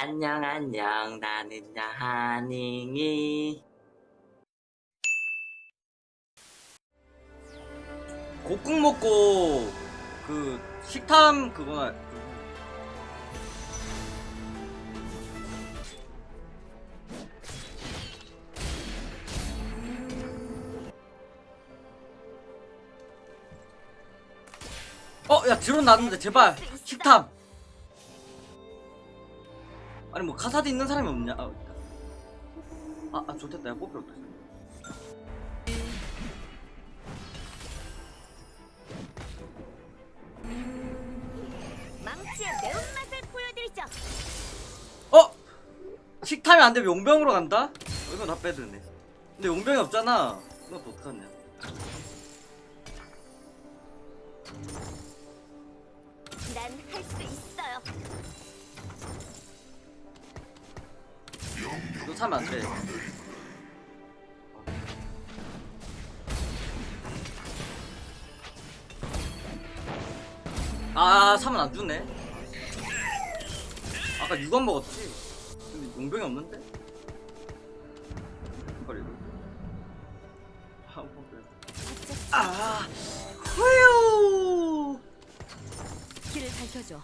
안녕 안녕. 나는 야하닝이. 곡국 먹고 그 식탐 그거 어, 야, 드론 났는데, 제발, 식탐! 아니, 뭐, 카사드 있는 사람이 없냐? 아. 아, 아 좋겠다. 내가 뽑힐 없다. 망치의 매운맛을 보여드리죠. 어! 식탐이 안 되면 용병으로 간다? 어, 이거 나 빼드네. 근데 용병이 없잖아. 이거 어떡하냐. 사면 안 돼. 아, 사면 안 주네. 아까 6원 먹었지? 근데 용병이 없는데? 버리고. 아, 뭐. 아, 후유! 길을 밝혀줘.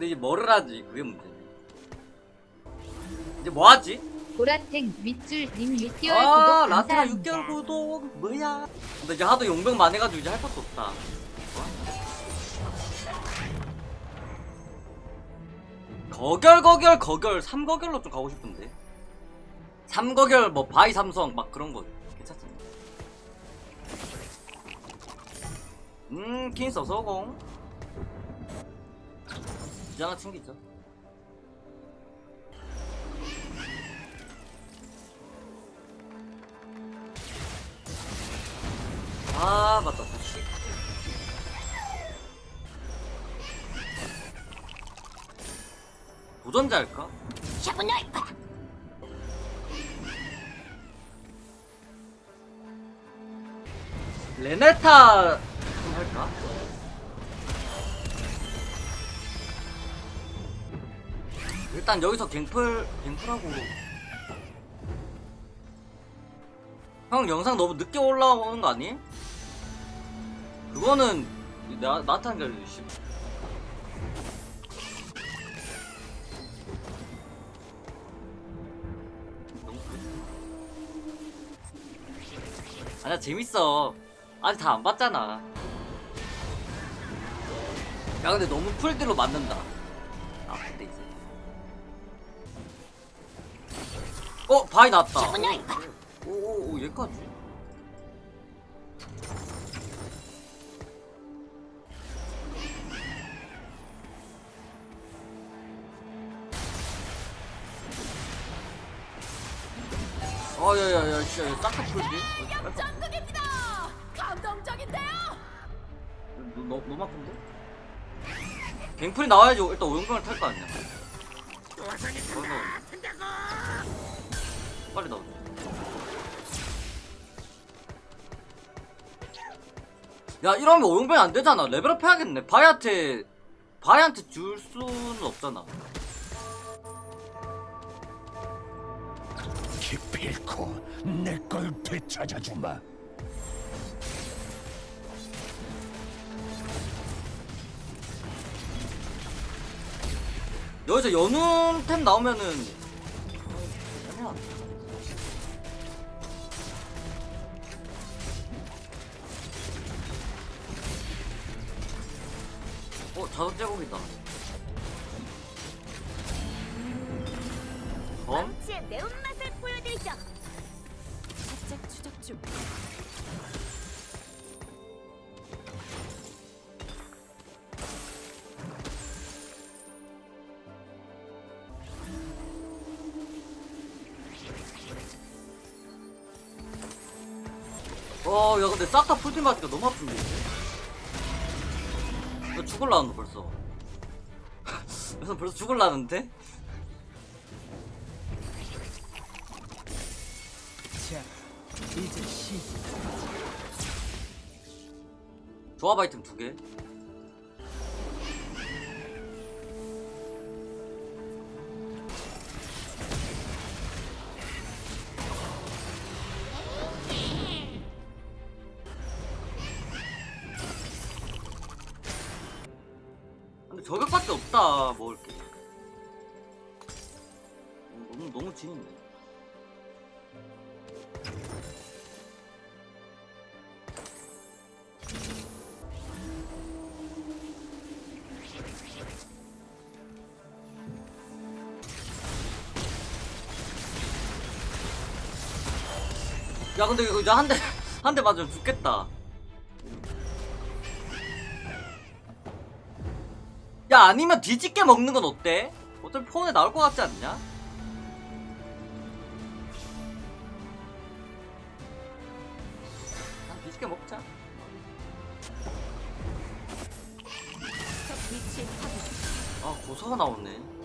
근데 이제 뭐를 하지? 그게 문제네. 이제 뭐 하지? 보라탱 윗줄님 6개월 아, 구독 라테라 감사합니다. 6개월 구독 뭐야? 근데 이제 하도 용병만 해가지고 이제 할 것도 없다. 거결 거결 거결 3거결로 좀 가고 싶은데 3거결 뭐 바이 삼성 막 그런 거 괜찮습니다 음 킹스 어서공 이제 하나 챙기죠. 아 맞다. 다시. 도전자 할까? 레네타 일단 여기서 갱플 갱플하고 형 영상 너무 늦게 올라오는 거 아니? 그거는 나 씨. 너무 그래. 아니야 재밌어 아직 다 안 봤잖아 야 근데 너무 풀들로 맞는다 어 바이 나왔다 샤브나이파. 오오 오 얘까지 아야야야 진짜 싹다 풀지 전국입니다. 감동적인데요. 너, 너, 너무 아픈데? 갱플이 나와야지 일단 오용병을 탈 거 아니야 어서. 빨리 나오자 야 이러면 오용병이 안 되잖아. 레벨업 해야겠네. 바이한테 바이한테 줄 수는 없잖아. 기필코 내 걸 되찾아주마. 여기서 연운템 나오면은 어, 야, 근데 싹 다 풀팀 맞으니까 너무 아픈데. 너 죽을라는데, 벌써. 그래서 벌써 죽을라는데? 자, 이제. 조합 아이템 두 개. 저격밖에 없다 먹을 게. 너무 너무 진인데. 야 근데 이거 이제 한대 한 대 맞으면 죽겠다. 야 아니면 뒤집게 먹는 건 어때? 어차피 폰에 나올 것 같지 않냐? 그냥 뒤집게 먹자. 아 고소가 나오네.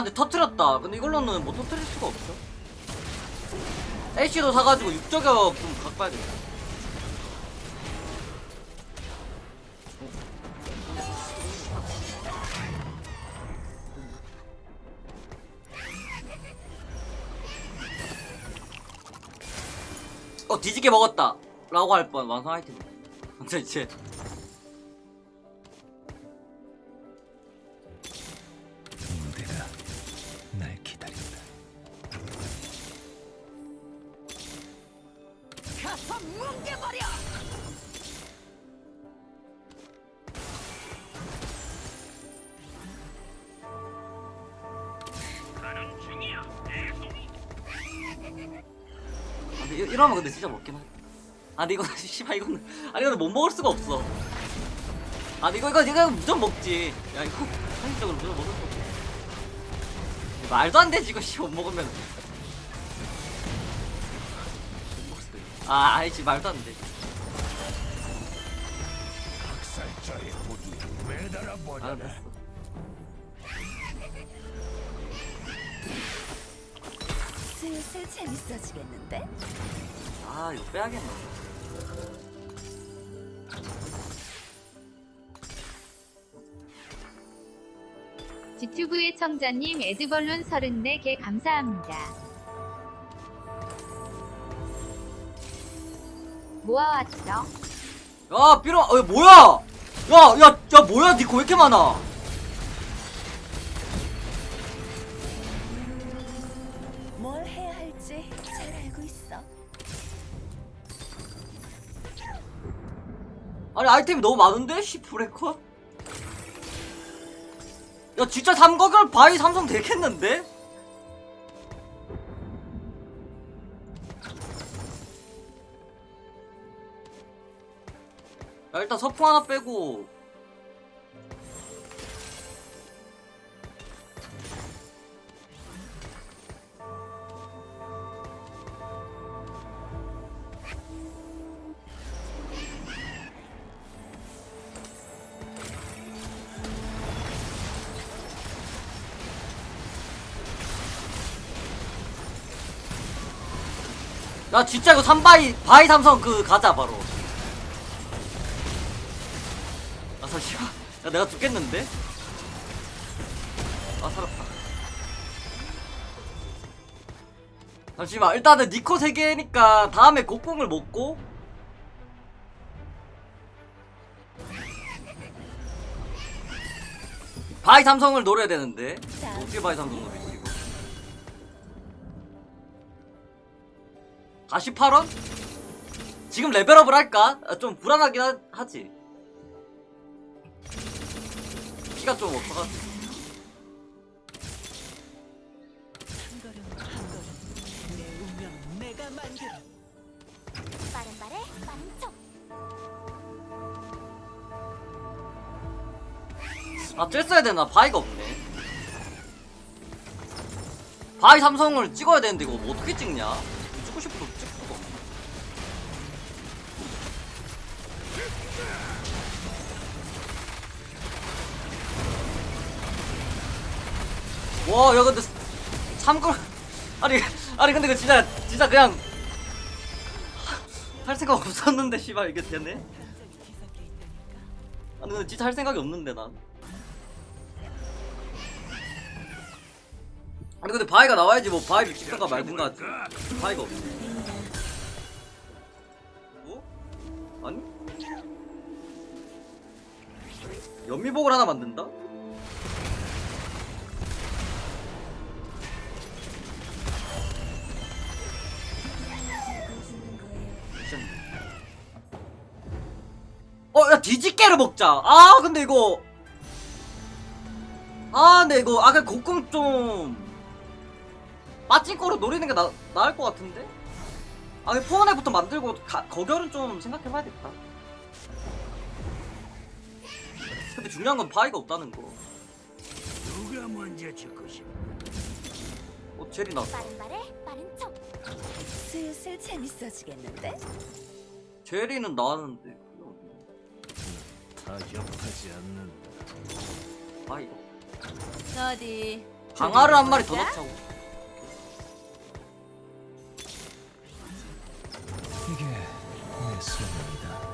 근데 터트렸다. 근데 이걸로는 못 터트릴 수가 없어. 애쉬도 사가지고 육저격 좀 돼. 어 뒤지게 먹었다 라고 할 뻔 완성 아이템 근데 이제 근데 이- 이러면 근데 진짜 먹긴 하. 아 근데 이거 씨발 이거는 아니 이거는 못 먹을 수가 없어. 아 근데 이거 이거 이거 무조건 먹지. 야 이거 현실적으로 무조건 먹을 수 없어. 말도 안 되지 이거 씨못 먹으면. 못 먹을 수도 있어. 아 아니지 말도 안 돼. 매달아 아. 됐어. 슬슬 재밌어지겠는데? 아 이거 빼야겠네. 지튜브의 청자님 에드벌룬 34개 감사합니다. 모아왔어. 야 삐로 어 뭐야? 야야야 야, 뭐야 니코 왜 이렇게 많아? 아니 아이템이 너무 많은데? 씨 브레컷? 야 진짜 삼거결 바이 삼성 되겠는데? 야 일단 서풍 하나 빼고 진짜 이거 삼바이 바이 삼성 그 가자 바로. 아 잠시만 야 내가 죽겠는데? 아 살았다 잠시만 일단은 니코 3개니까 다음에 곡궁을 먹고. 바이 삼성을 노려야 되는데. 어떻게 바이 삼성 노리지 이거 다시 8원? 지금 레벨업을 할까? 아, 좀 불안하긴 하, 하지 피가 좀 없어가지고. 빠른 발에 빠른 아 쬐어야 되나 바위가 없네 바위 삼성을 찍어야 되는데 이거 뭐 어떻게 찍냐 와, 야 근데 참고 아니 아니 근데 그 진짜 진짜 그냥 할 생각 없었는데 씨발 이게 되네. 아니 근데 진짜 할 생각이 없는데 난. 아니 근데 바위가 나와야지 뭐 바위를 찍든가 말든가. 바위가 없네. 뭐? 아니? 연미복을 하나 만든다? 어, 야, 뒤집개를 먹자. 아, 근데 이거. 아, 근데 이거, 아까 곡금 좀. 빠찐거로 노리는 게 나, 나을 것 같은데? 아, 포원에부터 만들고, 가, 거결은 좀 생각해봐야겠다. 근데 중요한 건 바위가 없다는 거. 누가 먼저 죽고 싶어? 어, 제리 나왔다. 빠른 발에 빠른 척. 슬슬 재밌어지겠는데? 제리는 나왔는데. 타협하지 않는다. 바위가. 어디? 강화를 한 마리 더 넣자고. 이게 내 소명이다.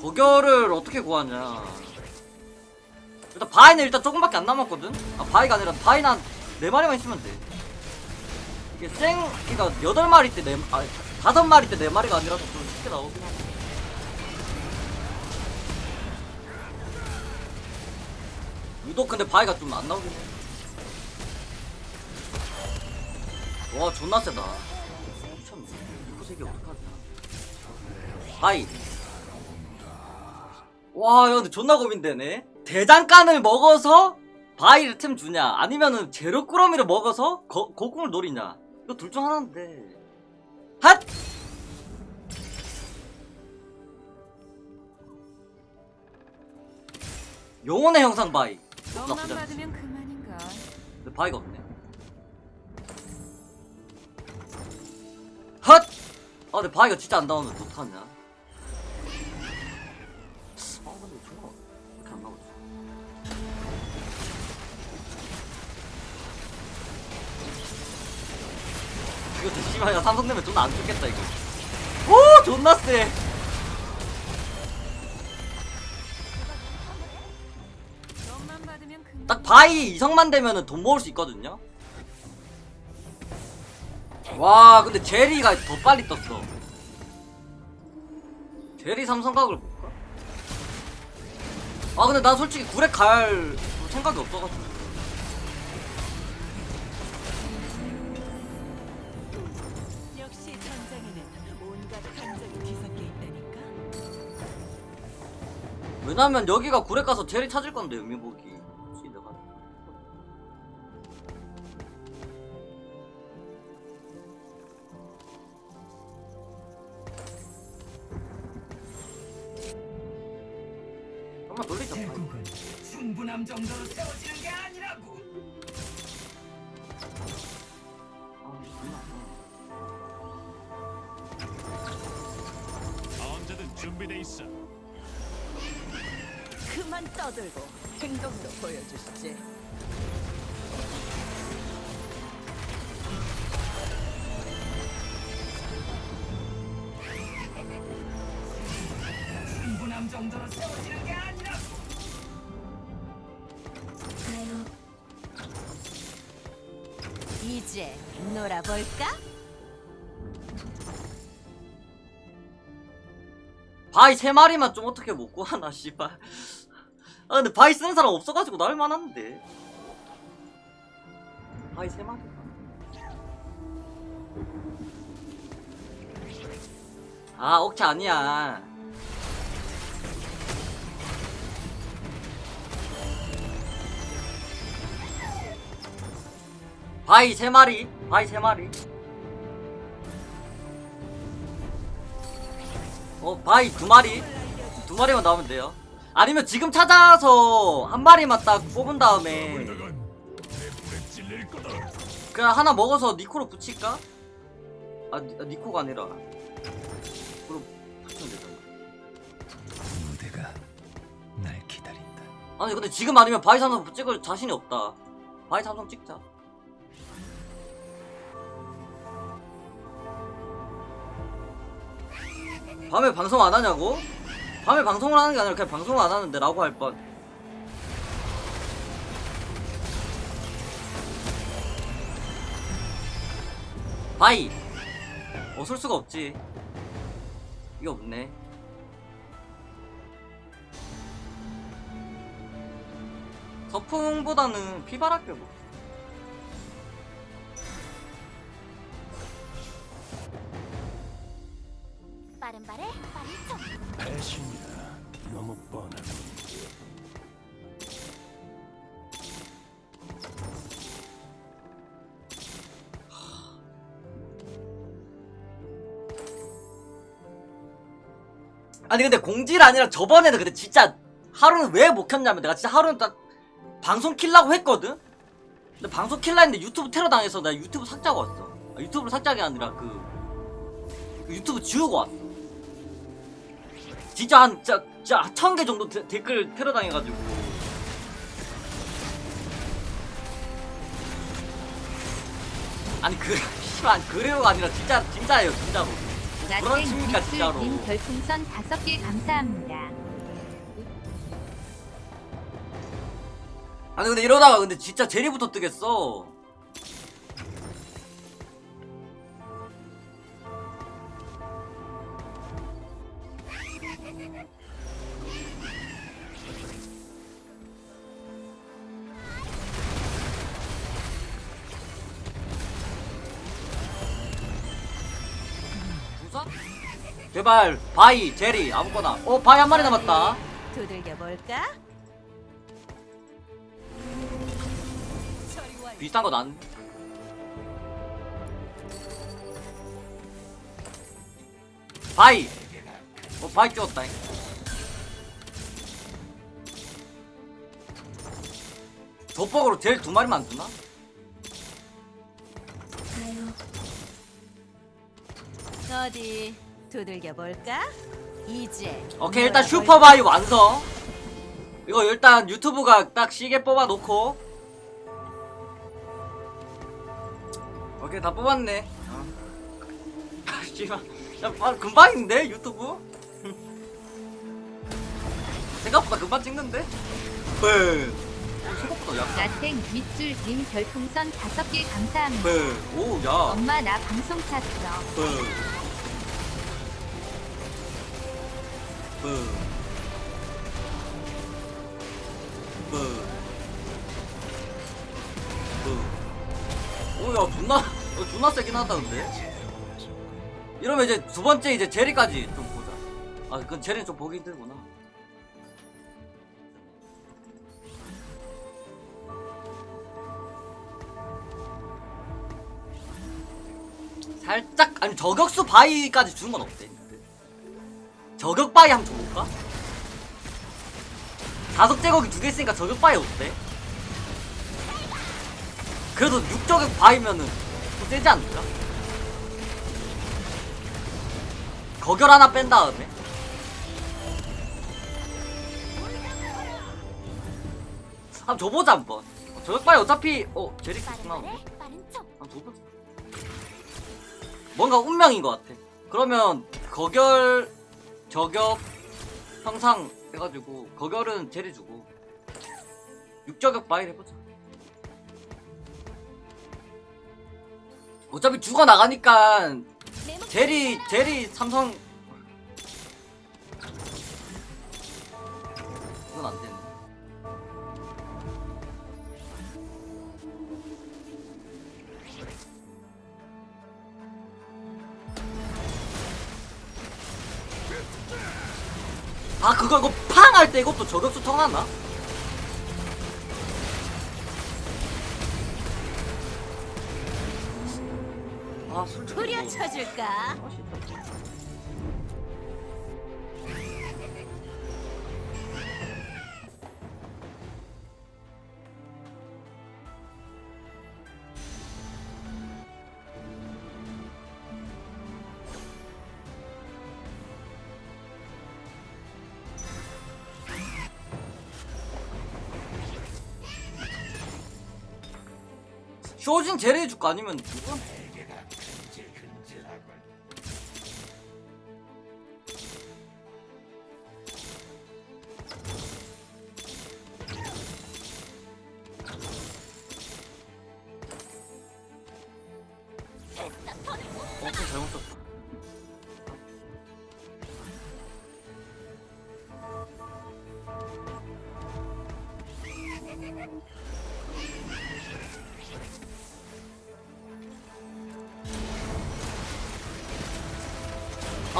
거결을 어떻게 구하냐 일단 바위는 일단 조금밖에 안 남았거든 아 바위가 아니라 바위는 한네 마리만 있으면 돼 이게 생 그니까 여덟 마리 때네 아 다섯 마리 때네 마리가 아니라서 좀 쉽게 나오긴 하네 유독 근데 바위가 좀 안 나오긴 해 와 존나 세다 미쳤네 이거 색이 어떡하냐 바위 와, 야, 근데 존나 고민되네. 대장간을 먹어서 바위를 템 주냐, 아니면은 제로 꾸러미를 먹어서 거, 거궁을 노리냐. 이거 둘 중 하나인데. 핫! 영혼의 형상 바위. 돈만 나쁘지 않지. 받으면 그만인가. 근데 바위가 없네. 핫! 아, 근데 바위가 진짜 안 나오는데 어떡하냐. 아, 근데 왜 이렇게 안 나오지? 이거 진짜 씨발 야 삼성 내면 존나 안 좋겠다 이거. 오 존나 세. 바위 이성만 되면은 돈 모을 수 있거든요. 와 근데 제리가 더 빨리 떴어. 제리 삼성각을 볼까? 아 근데 난 솔직히 구렉 갈 생각이 없어가지고. 역시 전장에는 온갖 감정이 뒤섞여 있다니까. 왜냐면 여기가 구렉 가서 제리 찾을 건데 민복이. 정도로 세워지는 게 아니라고. 언제든 준비돼 있어. 그만 떠들고 행동으로 보여주시지. 놀아볼까? 바위 세 마리만 좀 어떻게 먹고 하나 씨발. 아 근데 바위 쓰는 사람 없어가지고 나올 만한데. 바위 세 마리. 아 옥차 아니야. 바위 세 마리 바위 세 마리 어 바위 두 마리 두 마리만 나오면 돼요 아니면 지금 찾아서 한 마리만 딱 뽑은 다음에. 그냥 하나 먹어서 니코로 붙일까? 아, 니- 아, 니코가 아니라 니코로 붙이면 되잖아 무대가 날 기다린다. 아니 근데 지금 아니면 바이 삼성 찍을 자신이 없다 바이 삼성 찍자 밤에 방송 안 하냐고? 밤에 방송을 하는 게 아니라 그냥 방송을 안 하는데 라고 할 뻔. 바이! 어설 수가 없지. 이게 없네. 서풍보다는 피바랄게 뭐. 빠른 발에 빠른 척. 배신이다. 너무 뻔한. 아니 근데 공지가 아니라 저번에는 근데 진짜 하루는 왜 못 켰냐면 내가 진짜 하루는 딱 방송 킬라고 했거든? 근데 방송 킬라 했는데 유튜브 테러 당해서 나 유튜브 삭제하고 왔어 아, 유튜브를 삭제한 게 아니라 그, 그 유튜브 지우고 왔어 진짜 한 진짜, 진짜 천 개 정도 데- 댓글 테러 당해가지고 아니 그 씨발 그래요가 아니라 진짜 진짜예요 진짜로 그런 칩니까 진짜로 별풍선 5개 감사합니다. 아니 근데 이러다가 근데 진짜 제리부터 뜨겠어. 제발 바이 제리 아무거나 어 바이 한 마리 남았다 두들겨 볼까? 비슷한 거 난. 바이. 어 바이 뛰었다. 돋보으로 제일 두 마리만 안 주나? 어디 두들겨 볼까? 이제 오케이 일단 슈퍼바이 완성. 이거 일단 유튜브가 딱 시계 뽑아 놓고. 오케이 다 뽑았네. 어. 아, 씨발. 야, 아, 금방인데 유튜브? 생각보다 금방 찍는데? 네. 어, 생각보다 약간. 라땡 밑줄 님 별풍선 5개 감사합니다. 네. 오, 야. 엄마 나 방송 찼어. 네. 오, 야, 존나, 어, 존나 세긴 하다, 근데. 이러면 이제 두 번째 이제 제리까지 좀 보자. 아, 그건 제리는 좀 보기 힘들구나. 살짝, 아니, 저격수 바위까지 주는 건 어때? 저격 바위 한번 줘볼까? 다섯 제거기 두 개 있으니까 저격 바위 어때? 그래도 육저격 바위면은 좀 세지 않을까? 거결 하나 뺀 다음에 한번 줘보자 한번 저격 바위 어차피 어 제리 척. 한번 줘보자 뭔가 운명인 것 같아 그러면 거결 저격 형상 해가지고 거결은 제리 주고 육저격 바위 해보자. 어차피 죽어 나가니까 내 목- 제리 제리 삼성 아 그거 이거 팡 할 때 이것도 저격수 통하나? 아 솔직히 이거- 후려쳐줄까? 아, 진 쇼진 제리 해줄 거 아니면 누구? 어, 좀 잘못 썼다.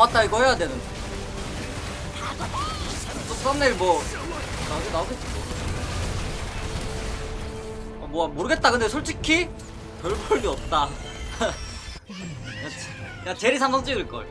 맞다 이거 해야 되는데. 또 썸네일 뭐 나오게 나오겠지 뭐. 어, 뭐 모르겠다. 근데 솔직히? 별 볼일 없다. 야, 제- 야 제리 삼성 찍을걸